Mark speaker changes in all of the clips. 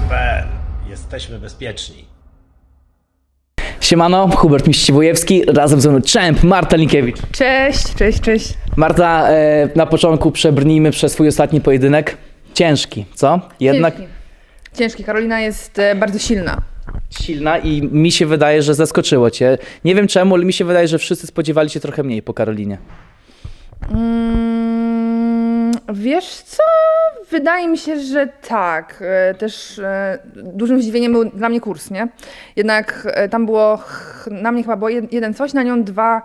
Speaker 1: Boxy.pl. Jesteśmy bezpieczni.
Speaker 2: Siemano, Hubert Miściwojewski, razem ze mną Czemp, Marta Linkiewicz.
Speaker 3: Cześć, cześć, cześć.
Speaker 2: Marta, e, na początku przebrnijmy przez swój ostatni pojedynek. Ciężki, co? Jednak
Speaker 3: Ciężki. Ciężki. Karolina jest e, bardzo silna.
Speaker 2: silna i mi się wydaje, że zaskoczyło cię. Nie wiem czemu, ale mi się wydaje, że wszyscy spodziewali się trochę mniej po Karolinie.
Speaker 3: Mm, wiesz co? Wydaje mi się, że tak. E, Też e, dużym zdziwieniem był dla mnie kurs, nie? Jednak e, tam było, na mnie chyba było jed- jeden coś, na nią dwa,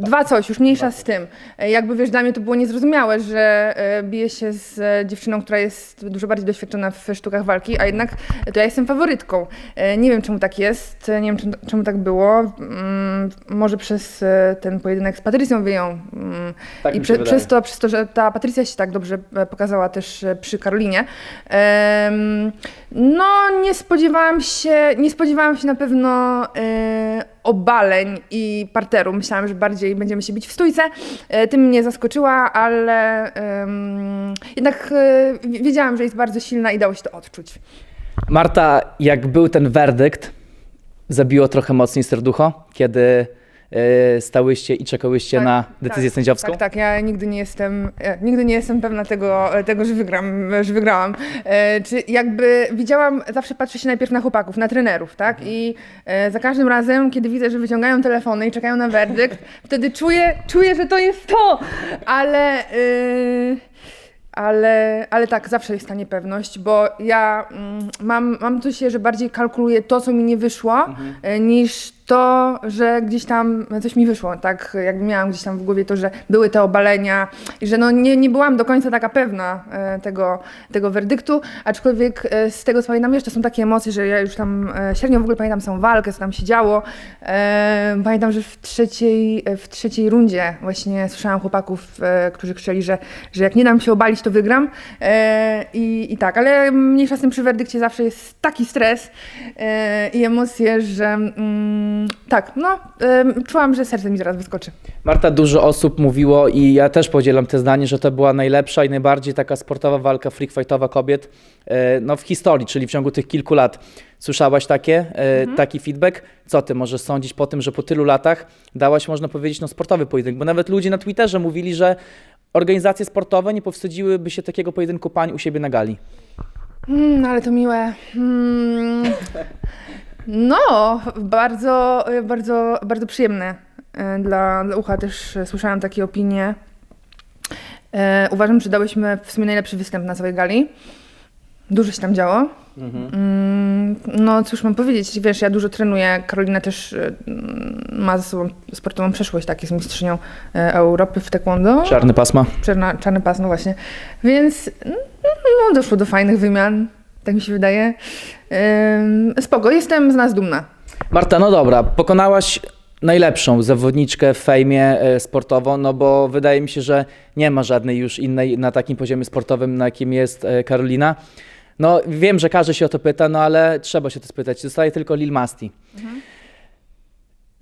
Speaker 3: dwa coś, już mniejsza z tym. E, Jakby wiesz, dla mnie to było niezrozumiałe, że e, bije się z e, dziewczyną, która jest dużo bardziej doświadczona w sztukach walki, a jednak to ja jestem faworytką. E, Nie wiem czemu tak jest, e, nie wiem czemu, czemu tak było. Mm, Może przez e, ten pojedynek z Patrycją Wyją. mm,
Speaker 2: Tak
Speaker 3: I
Speaker 2: mi się
Speaker 3: prze,
Speaker 2: wydaje.
Speaker 3: przez, to, przez to, że ta Patrycja się tak dobrze e, pokazała też e, przy Karolinie. Em, no, nie spodziewałam się, nie spodziewałam się na pewno e, obaleń i parteru. Myślałam, że bardziej będziemy się bić w stójce. E, tym mnie zaskoczyła, ale em, jednak e, wi- wiedziałam, że jest bardzo silna i dało się to odczuć.
Speaker 2: Marta, jak był ten werdykt, zabiło trochę mocniej serducho, kiedy e, stałyście i czekałyście
Speaker 3: Tak,
Speaker 2: na decyzję
Speaker 3: tak,
Speaker 2: sędziowską?
Speaker 3: Tak, tak. Ja nigdy nie jestem, e, nigdy nie jestem pewna tego, e, tego że wygram, że wygrałam. E, czy jakby widziałam, zawsze patrzę się najpierw na chłopaków, na trenerów, tak? I e, za każdym razem, kiedy widzę, że wyciągają telefony i czekają na werdykt, wtedy czuję, czuję, że to jest to, ale. y, ale, ale tak, zawsze jest ta niepewność, bo ja mm, mam, mam to się, że bardziej kalkuluję to, co mi nie wyszło, e, niż to, że gdzieś tam coś mi wyszło. Tak, jakby miałam gdzieś tam w głowie to, że były te obalenia i że no nie, nie byłam do końca taka pewna e, tego, tego werdyktu, aczkolwiek e, z tego co pamiętam, jeszcze są takie emocje, że ja już tam e, średnio w ogóle pamiętam samą walkę, co tam się działo. Pamiętam, że w trzeciej, w trzeciej rundzie właśnie słyszałam chłopaków, którzy krzyczeli, że, że jak nie dam się obalić, to wygram. I, I tak, ale mniejsza z tym przy werdykcie zawsze jest taki stres i emocje, że mm, tak, no, czułam, że serce mi zaraz wyskoczy.
Speaker 2: Marta, dużo osób mówiło i ja też podzielam te zdanie, że to była najlepsza i najbardziej taka sportowa walka freak fightowa kobiet e, no, w historii, czyli w ciągu tych kilku lat. Słyszałaś takie, e, taki feedback? Co ty możesz sądzić po tym, że po tylu latach dałaś, można powiedzieć, no, sportowy pojedynek? Bo nawet ludzie na Twitterze mówili, że organizacje sportowe nie powstydziłyby się takiego pojedynku pań u siebie na gali.
Speaker 3: Mm, ale to miłe. Mm, no, bardzo, bardzo, bardzo przyjemne e, dla, dla ucha. Też słyszałam takie opinie. E, uważam, że dałyśmy w sumie najlepszy występ na całej gali. Dużo się tam działo. Mm, no cóż mam powiedzieć, wiesz, ja dużo trenuję. Karolina też e, mm, ma ze sobą sportową przeszłość, tak, jest mistrzynią Europy w taekwondo.
Speaker 2: Czarny pasma.
Speaker 3: Czarna, czarny pas, no właśnie. Więc no, doszło do fajnych wymian, tak mi się wydaje. Spoko, jestem z nas dumna.
Speaker 2: Marta, no dobra, pokonałaś najlepszą zawodniczkę w fejmie e, sportowo, no bo wydaje mi się, że nie ma żadnej już innej na takim poziomie sportowym, na jakim jest e, Karolina. No wiem, że każdy się o to pyta, no ale trzeba się to spytać. Zostaje tylko Lil Masti.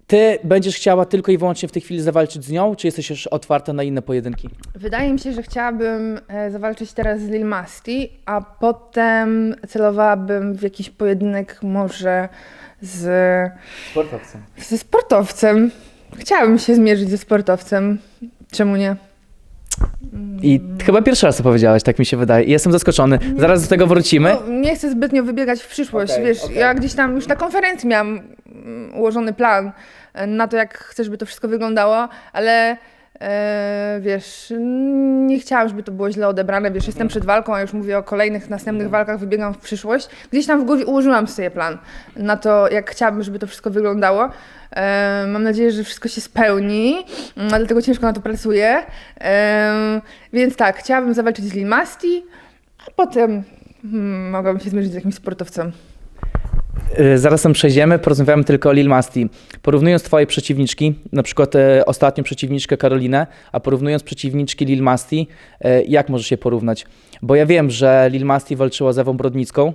Speaker 2: Ty będziesz chciała tylko i wyłącznie w tej chwili zawalczyć z nią, czy jesteś już otwarta na inne pojedynki?
Speaker 3: Wydaje mi się, że chciałabym e, zawalczyć teraz z Lil Masti, a potem celowałabym w jakiś pojedynek może z,
Speaker 2: Sportowcem.
Speaker 3: ze sportowcem. Chciałabym się zmierzyć ze sportowcem. Czemu nie?
Speaker 2: I chyba pierwszy raz to powiedziałaś, tak mi się wydaje. Jestem zaskoczony. Zaraz do tego wrócimy.
Speaker 3: No, nie chcę zbytnio wybiegać w przyszłość.
Speaker 2: Okej,
Speaker 3: Wiesz,
Speaker 2: okej.
Speaker 3: ja gdzieś tam już na konferencji miałam mm, ułożony plan e, na to, jak chcę, żeby to wszystko wyglądało, ale e, wiesz, mm, nie chciałam, żeby to było źle odebrane. Wiesz, jestem przed walką, a już mówię o kolejnych, następnych walkach, wybiegam w przyszłość. Gdzieś tam w głowie ułożyłam sobie plan na to, jak chciałabym, żeby to wszystko wyglądało. E, mam nadzieję, że wszystko się spełni, mm, dlatego ciężko na to pracuję. E, więc tak, chciałabym zawalczyć z Lil Masti, a potem Hmm, mogłabym się zmierzyć z jakimś sportowcem.
Speaker 2: Y, Zaraz tam przejdziemy, porozmawiamy tylko o Lil Masti. Porównując twoje przeciwniczki, na przykład e, ostatnią przeciwniczkę Karolinę, a porównując przeciwniczki Lil Masti, e, jak możesz je porównać? Bo ja wiem, że Lil Masti walczyła z Ewą Brodnicką,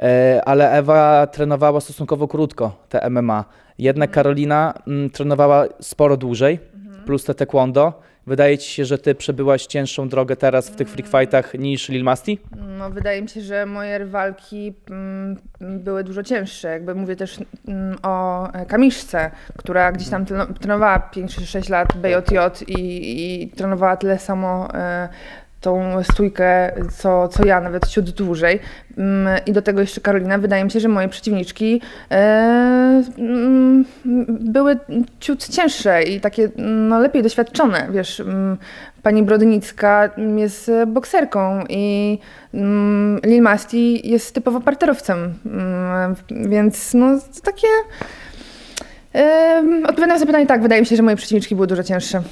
Speaker 2: e, ale Ewa trenowała stosunkowo krótko te MMA. Jednak Karolina mm, trenowała sporo dłużej, plus te taekwondo. Wydaje ci się, że ty przebyłaś cięższą drogę teraz w tych freak fightach niż Lil Masti?
Speaker 3: No, wydaje mi się, że moje rywalki mm, były dużo cięższe. Jakby mówię też mm, o e, Kamiszce, która gdzieś tam treno- trenowała 5 czy 6 lat BJJ i, i trenowała tyle samo e, tą stójkę, co, co ja, nawet ciut dłużej. Mm, I do tego jeszcze Karolina. Wydaje mi się, że moje przeciwniczki e, mm, były ciut cięższe i takie no, lepiej doświadczone. Wiesz, mm, pani Brodnicka jest e, bokserką i Lil Masti jest typowo parterowcem, więc no takie... Em, Odpowiadam na zapytanie tak, wydaje mi się, że moje przeciwniczki były dużo cięższe.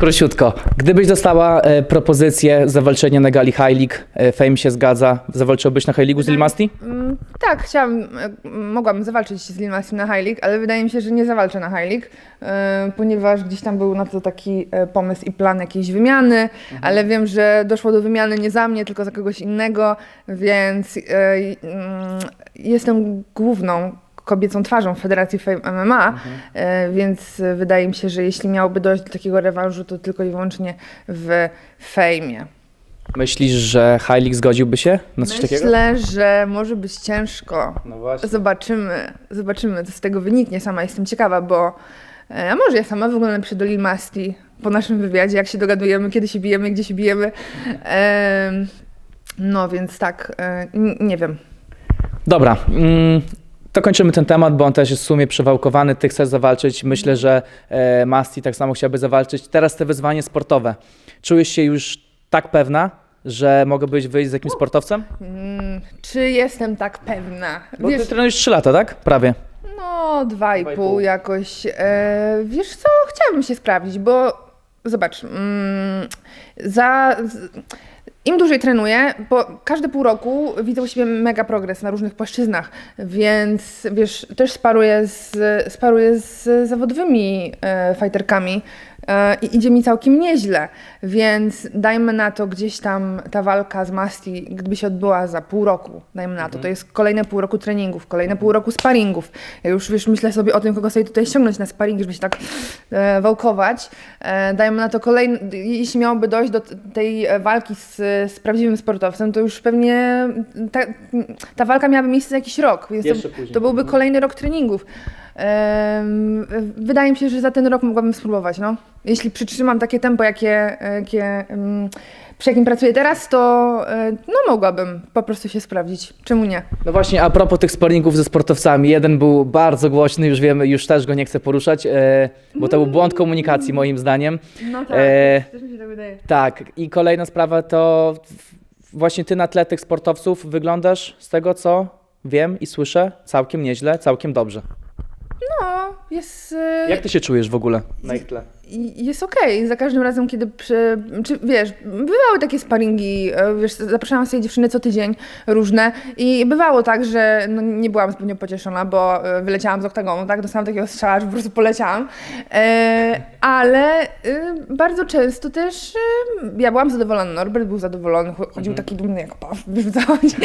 Speaker 2: Króciutko. Gdybyś dostała e, propozycję zawalczenia na gali High League, e, Fame się zgadza, zawalczyłbyś na High League z Lil Masti?
Speaker 3: Mm, Tak, chciałam, e, mogłam zawalczyć z Lil Masim na High League, ale wydaje mi się, że nie zawalczę na High League, e, ponieważ gdzieś tam był na to taki e, pomysł i plan jakiejś wymiany, ale wiem, że doszło do wymiany nie za mnie, tylko za kogoś innego, więc e, mm, jestem główną kobiecą twarzą Federacji Fame MMA, e, więc wydaje mi się, że jeśli miałoby dojść do takiego rewanżu, to tylko i wyłącznie w fejmie.
Speaker 2: Myślisz, że League zgodziłby się na coś takiego?
Speaker 3: Myślę, że może być ciężko.
Speaker 2: No właśnie.
Speaker 3: Zobaczymy, zobaczymy, co z tego wyniknie. Sama jestem ciekawa, bo e, a może ja sama w ogóle napiszę do Lil Masti po naszym wywiadzie, jak się dogadujemy, kiedy się bijemy, gdzie się bijemy. Em, no więc tak, e, nie wiem.
Speaker 2: Dobra, mm, to kończymy ten temat, bo on też jest w sumie przewałkowany. Ty chcesz zawalczyć. Myślę, że e, Masti tak samo chciałby zawalczyć. Teraz te wyzwanie sportowe. Czujesz się już tak pewna, że mogłabyś wyjść z jakimś sportowcem?
Speaker 3: Mm, czy jestem tak pewna?
Speaker 2: Bo
Speaker 3: Wiesz,
Speaker 2: ty trenujesz 3 lata, tak? Prawie.
Speaker 3: No, dwa i pół. jakoś. E, wiesz co, chciałabym się sprawdzić, bo zobacz, mm, za, z, im dłużej trenuję, bo każde pół roku widzę u siebie mega progres na różnych płaszczyznach, więc wiesz, też sparuję z, sparuję z zawodowymi e, fighterkami i idzie mi całkiem nieźle, więc dajmy na to gdzieś tam ta walka z Masti, gdyby się odbyła za pół roku, dajmy na to, to jest kolejne pół roku treningów, kolejne pół roku sparingów. Ja już wiesz, myślę sobie o tym, kogo sobie tutaj ściągnąć na sparingi, żeby się tak e, wałkować. E, dajmy na to kolejne, jeśli miałoby dojść do tej e, walki z, z prawdziwym sportowcem, to już pewnie ta, ta walka miałaby miejsce za jakiś rok, więc to, to byłby kolejny rok treningów. Wydaje mi się, że za ten rok mogłabym spróbować, no. Jeśli przytrzymam takie tempo, jakie, jakie, przy jakim pracuję teraz, to e, no mogłabym po prostu się sprawdzić. Czemu nie?
Speaker 2: No właśnie, a propos tych sparingów ze sportowcami, jeden był bardzo głośny, już wiemy, już też go nie chcę poruszać, e, bo to był błąd komunikacji moim zdaniem.
Speaker 3: No
Speaker 2: tak, E,
Speaker 3: też mi się tak wydaje.
Speaker 2: Tak, i kolejna sprawa to właśnie ty na tle tych sportowców wyglądasz z tego, co wiem i słyszę, całkiem nieźle, całkiem dobrze.
Speaker 3: No, jest... e,
Speaker 2: Jak ty się czujesz w ogóle na ich tle?
Speaker 3: I- Jest okej, za każdym razem, kiedy przy, czy wiesz, bywały takie sparingi, e, wiesz, zapraszałam sobie dziewczyny co tydzień różne i bywało tak, że no, nie byłam zbytnio pocieszona, bo e, wyleciałam z oktagonu, tak, dostałam takiego strzała, że po prostu poleciałam, e, ale e, bardzo często też e, ja byłam zadowolona, Norbert był zadowolony, ch- chodził taki dumny jak paw, chodzi.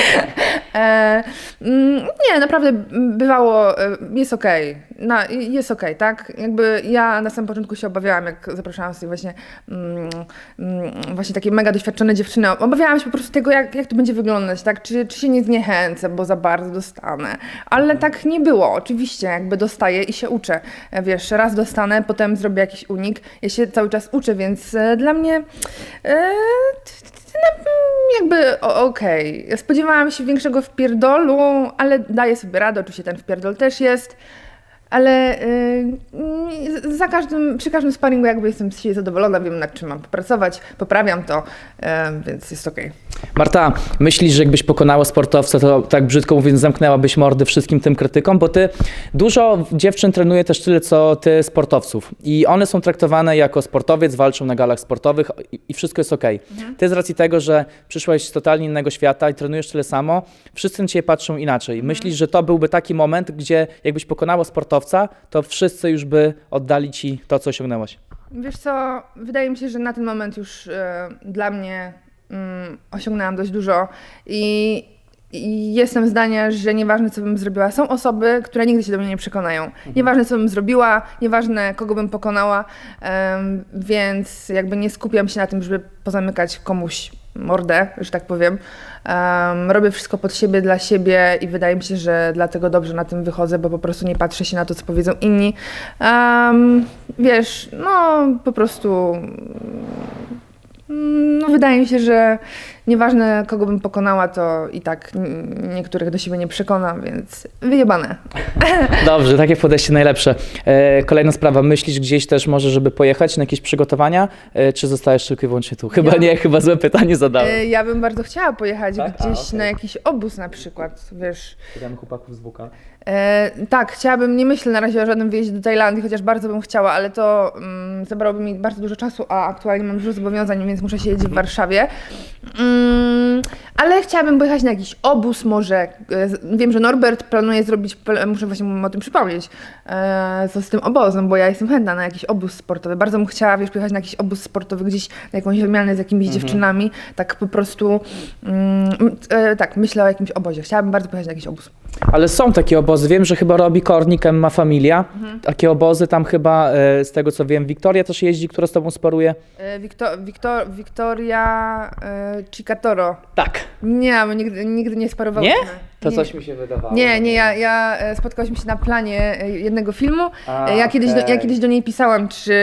Speaker 3: E, mm, nie, naprawdę bywało, jest okej, Na- jest okej, tak, jakby ja na samym początku się obawiałam, jak zapraszałam sobie właśnie, mm, mm, właśnie takie mega doświadczone dziewczyny, obawiałam się po prostu tego, jak, jak to będzie wyglądać, tak, czy, czy się nie zniechęcę, bo za bardzo dostanę, ale tak nie było, oczywiście, jakby dostaję i się uczę, wiesz, raz dostanę, potem zrobię jakiś unik, ja się cały czas uczę, więc e, dla mnie e, na- jakby okej. Spodziewałam się większego wpierdolu, ale daję sobie radę, oczywiście ten wpierdol też jest. Ale y, za każdym, przy każdym sparingu jakby jestem z siebie zadowolona, wiem nad czym mam popracować, poprawiam to, y, więc jest okej.
Speaker 2: Marta, myślisz, że jakbyś pokonała sportowca, to tak brzydko mówiąc, zamknęłabyś mordy wszystkim tym krytykom? Bo ty dużo dziewczyn trenuje też tyle, co ty sportowców. I one są traktowane jako sportowiec, walczą na galach sportowych i, i wszystko jest okej. Ty z racji tego, że przyszłaś z totalnie innego świata i trenujesz tyle samo, wszyscy na ciebie patrzą inaczej. Myślisz, że to byłby taki moment, gdzie jakbyś pokonała sportowca, to wszyscy już by oddali ci to, co osiągnęłaś?
Speaker 3: Wiesz co, wydaje mi się, że na ten moment już e, dla mnie mm, osiągnęłam dość dużo i i jestem zdania, że nieważne co bym zrobiła, są osoby, które nigdy się do mnie nie przekonają. Nieważne co bym zrobiła, nieważne kogo bym pokonała, em, więc jakby nie skupiam się na tym, żeby pozamykać komuś mordę, że tak powiem. Em, robię wszystko pod siebie, dla siebie i wydaje mi się, że dlatego dobrze na tym wychodzę, bo po prostu nie patrzę się na to, co powiedzą inni. Em, wiesz, no po prostu No, wydaje mi się, że nieważne kogo bym pokonała, to i tak niektórych do siebie nie przekonam, więc wyjebane.
Speaker 2: Dobrze, takie podejście najlepsze. E, kolejna sprawa, myślisz gdzieś też może, żeby pojechać na jakieś przygotowania, e, czy zostajesz tylko i wyłącznie tu? Chyba
Speaker 3: Ja-
Speaker 2: nie, chyba złe pytanie zadałem.
Speaker 3: E, Ja bym bardzo chciała pojechać
Speaker 2: Tak? A,
Speaker 3: gdzieś
Speaker 2: okej.
Speaker 3: na jakiś obóz na przykład, wiesz.
Speaker 2: Pytamy chłopaków z WK.
Speaker 3: E, tak, chciałabym, nie myślę na razie o żadnym wyjeździe do Tajlandii, chociaż bardzo bym chciała, ale to mm, zabrałoby mi bardzo dużo czasu, a aktualnie mam dużo zobowiązań, więc muszę siedzieć w Warszawie. Mm, ale chciałabym pojechać na jakiś obóz może. E, wiem, że Norbert planuje zrobić, pl- muszę właśnie mu o tym przypomnieć, e, co z tym obozem, bo ja jestem chętna na jakiś obóz sportowy. Bardzo bym chciała, wiesz, pojechać na jakiś obóz sportowy gdzieś, na jakąś wymianę z jakimiś dziewczynami, tak po prostu, mm, e, tak, myślę o jakimś obozie. Chciałabym bardzo pojechać na jakiś obóz.
Speaker 2: Ale są takie obozy, wiem, że chyba robi Kornik, ma familia. Takie obozy tam chyba, e, z tego co wiem, Wiktoria też jeździ, która z tobą sparuje.
Speaker 3: E, Wiktor, Wiktor, Wiktoria e, Cicatoro.
Speaker 2: Tak.
Speaker 3: Nie, my nigdy, nigdy nie sparowałyśmy.
Speaker 2: Nie? To coś mi się wydawało.
Speaker 3: Nie, nie, ja, ja e, spotkałyśmy się na planie e, jednego filmu.
Speaker 2: A,
Speaker 3: E, ja, kiedyś do, ja kiedyś do niej pisałam, czy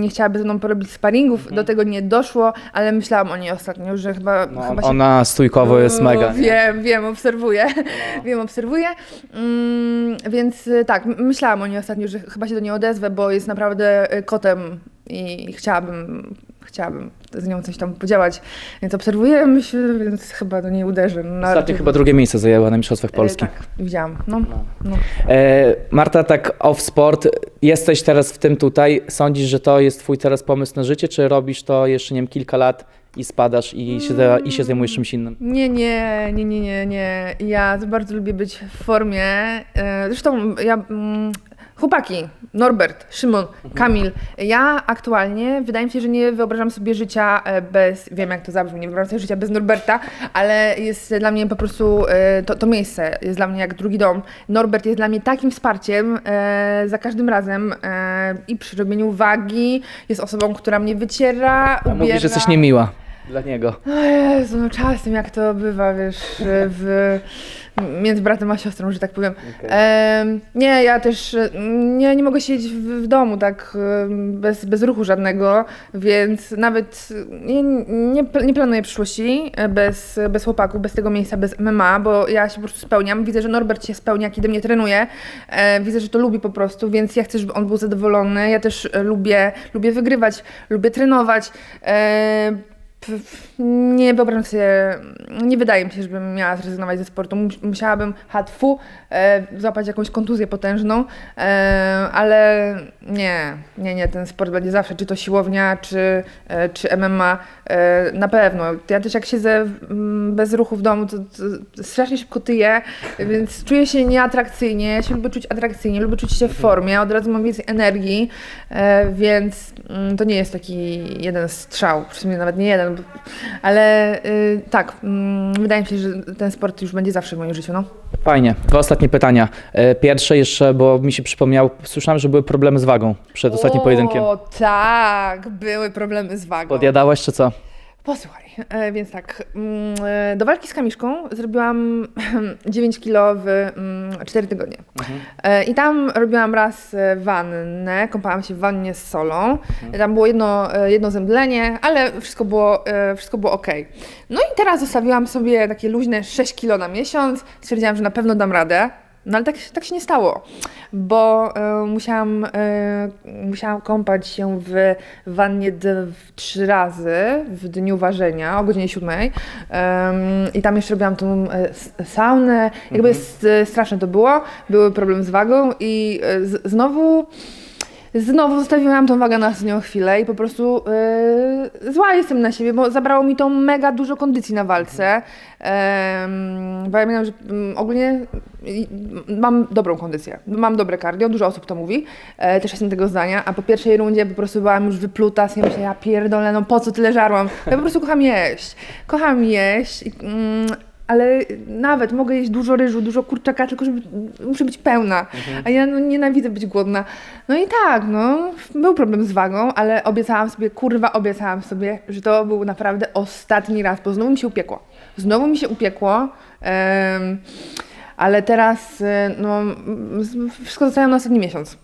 Speaker 3: nie chciałaby ze mną porobić sparingów.
Speaker 2: Mhm.
Speaker 3: Do tego nie doszło, ale myślałam o niej ostatnio, że chyba,
Speaker 2: No,
Speaker 3: chyba się
Speaker 2: ona stójkowo jest mega. nie?
Speaker 3: Wiem, wiem, obserwuję. Wiem, obserwuję. Mm, więc tak, myślałam o niej ostatnio, że chyba się do niej odezwę, bo jest naprawdę kotem i chciałabym, chciałabym z nią coś tam podziałać. Więc obserwuję, myślę, więc chyba do niej uderzę. No,
Speaker 2: Ostatnio chyba drugie miejsce zajęła na Mistrzostwach
Speaker 3: E,
Speaker 2: Polski.
Speaker 3: Tak, widziałam. No, no.
Speaker 2: E, Marta, tak off sport, jesteś teraz w tym tutaj, sądzisz, że to jest twój teraz pomysł na życie, czy robisz to jeszcze, nie wiem, kilka lat i spadasz i się, za- i się zajmujesz czymś innym?
Speaker 3: Nie, nie, nie, nie, nie, nie. Ja bardzo lubię być w formie. E, Zresztą ja. mm, Chłopaki, Norbert, Szymon, Kamil. Ja aktualnie wydaje mi się, że nie wyobrażam sobie życia e, bez. Wiem, jak to zabrzmi, nie wyobrażam sobie życia bez Norberta, ale jest dla mnie po prostu e, to, to miejsce jest dla mnie jak drugi dom. Norbert jest dla mnie takim wsparciem e, za każdym razem e, i przy robieniu wagi. Jest osobą, która mnie wyciera,
Speaker 2: A
Speaker 3: ubiera.
Speaker 2: mówisz, że jesteś niemiła dla niego.
Speaker 3: O Jezu, no czasem jak to bywa, wiesz, w, między bratem a siostrą, że tak powiem. Em, nie, ja też e, nie, nie mogę siedzieć w, w domu tak em, bez, bez ruchu żadnego, więc nawet nie, nie, pl- nie planuję przyszłości e, bez, bez chłopaków, bez tego miejsca, bez MMA, bo ja się po prostu spełniam. Widzę, że Norbert się spełnia, kiedy mnie trenuje. E, widzę, że to lubi po prostu, więc ja chcę, żeby on był zadowolony. Ja też e, lubię, lubię wygrywać, lubię trenować. E, Nie wyobrażam sobie, nie wydaje mi się, żebym miała zrezygnować ze sportu. Mus- Musiałabym hatfu, e, złapać jakąś kontuzję potężną, e, ale nie, nie, nie, ten sport będzie zawsze, czy to siłownia, czy, e, czy MMA, e, na pewno. Ja też jak siedzę bez ruchu w domu, to, to strasznie szybko tyję, więc czuję się nieatrakcyjnie, ja się lubię czuć atrakcyjnie, lubię czuć się w formie, od razu mam więcej energii, e, więc mm, to nie jest taki jeden strzał, sumie nawet nie jeden, ale y, tak, mm, wydaje mi się, że ten sport już będzie zawsze w moim życiu, no.
Speaker 2: Fajnie. Dwa ostatnie pytania. E, Pierwsze jeszcze, bo mi się przypomniało, słyszałem, że były problemy z wagą przed ostatnim pojedynkiem.
Speaker 3: O tak, były problemy z wagą.
Speaker 2: Podjadałaś czy co?
Speaker 3: Posłuchaj, e, więc tak, mm, e, do walki z Kamiszką zrobiłam 9 kilo w mm, 4 tygodnie. E, I tam robiłam raz e, wannę, kąpałam się w wannie z solą. Tam było jedno, e, jedno zemdlenie, ale wszystko było, e, wszystko było ok. No i teraz zostawiłam sobie takie luźne 6 kilo na miesiąc. Stwierdziłam, że na pewno dam radę. No ale tak, tak się nie stało, bo e, musiałam, e, musiałam kąpać się w wannie trzy razy w dniu ważenia o godzinie siódmej. I tam jeszcze robiłam tą s- saunę, jakby s- straszne to było, były problemy z wagą i e, z, znowu Znowu zostawiłam tą wagę na ostatnią chwilę i po prostu yy, zła jestem na siebie, bo zabrało mi to mega dużo kondycji na walce. Em, bo ja pamiętam, że mm, ogólnie mam dobrą kondycję, mam dobre cardio, dużo osób to mówi, e, też jestem tego zdania, a po pierwszej rundzie po prostu byłam już wypluta, sobie myślę, ja pierdolę, no po co tyle żarłam? Ja po prostu kocham jeść, kocham jeść, mm, ale nawet mogę jeść dużo ryżu, dużo kurczaka, tylko żeby muszę być pełna, a ja no, nienawidzę być głodna. No i tak, no, był problem z wagą, ale obiecałam sobie, kurwa, obiecałam sobie, że to był naprawdę ostatni raz, bo znowu mi się upiekło. Znowu mi się upiekło. em, ale teraz e, no, wszystko zostawiam na ostatni miesiąc.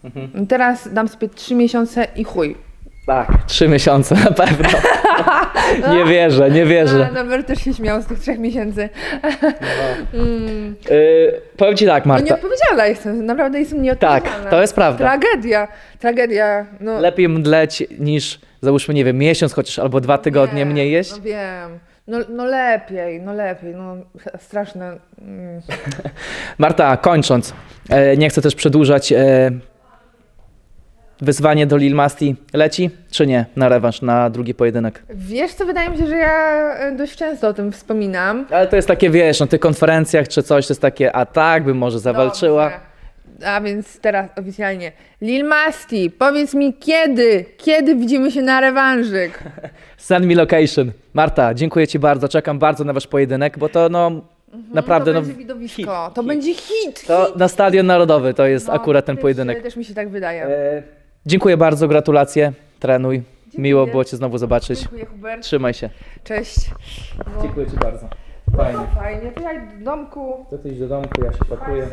Speaker 3: Teraz dam sobie trzy miesiące i chuj.
Speaker 2: Tak. Trzy miesiące na pewno. nie wierzę, nie wierzę.
Speaker 3: A, Norbert też się śmiał z tych trzech miesięcy. Mm.
Speaker 2: Yy, powiem ci tak,
Speaker 3: No
Speaker 2: Marta.
Speaker 3: nieodpowiedzialna jestem, naprawdę jestem nieodpowiedzialna.
Speaker 2: Tak, to jest prawda.
Speaker 3: Tragedia, tragedia. No,
Speaker 2: Lepiej mdleć niż załóżmy, nie wiem, miesiąc chociaż albo dwa tygodnie
Speaker 3: nie,
Speaker 2: mniej jeść.
Speaker 3: No wiem. No, no lepiej, no lepiej, no straszne. Mm.
Speaker 2: Marta, kończąc, e, nie chcę też przedłużać. E, wyzwanie do Lil Masti leci, czy nie? Na rewanż, na drugi pojedynek.
Speaker 3: Wiesz co, wydaje mi się, że ja e, dość często o tym wspominam.
Speaker 2: Ale to jest takie, wiesz, na tych konferencjach czy coś, to jest takie, a tak bym może zawalczyła.
Speaker 3: Dobrze. A więc teraz oficjalnie. Lil Masti, powiedz mi kiedy, kiedy widzimy się na rewanżyk?
Speaker 2: Send me location. Marta, dziękuję Ci bardzo, czekam bardzo na Wasz pojedynek, bo to no naprawdę,
Speaker 3: to
Speaker 2: no,
Speaker 3: będzie widowisko,
Speaker 2: hit,
Speaker 3: to
Speaker 2: hit.
Speaker 3: będzie hit,
Speaker 2: to
Speaker 3: hit.
Speaker 2: na Stadion Narodowy to jest
Speaker 3: No,
Speaker 2: akurat ten
Speaker 3: też,
Speaker 2: pojedynek.
Speaker 3: Też mi się tak wydaje.
Speaker 2: E, dziękuję bardzo, gratulacje, trenuj. Miło było Cię znowu zobaczyć.
Speaker 3: Dziękuję Hubert,
Speaker 2: Trzymaj się.
Speaker 3: cześć. No,
Speaker 2: Dziękuję Ci bardzo. Fajnie.
Speaker 3: fajnie, to ja idę do domku.
Speaker 2: To ty idź do domku, ja się pakuję.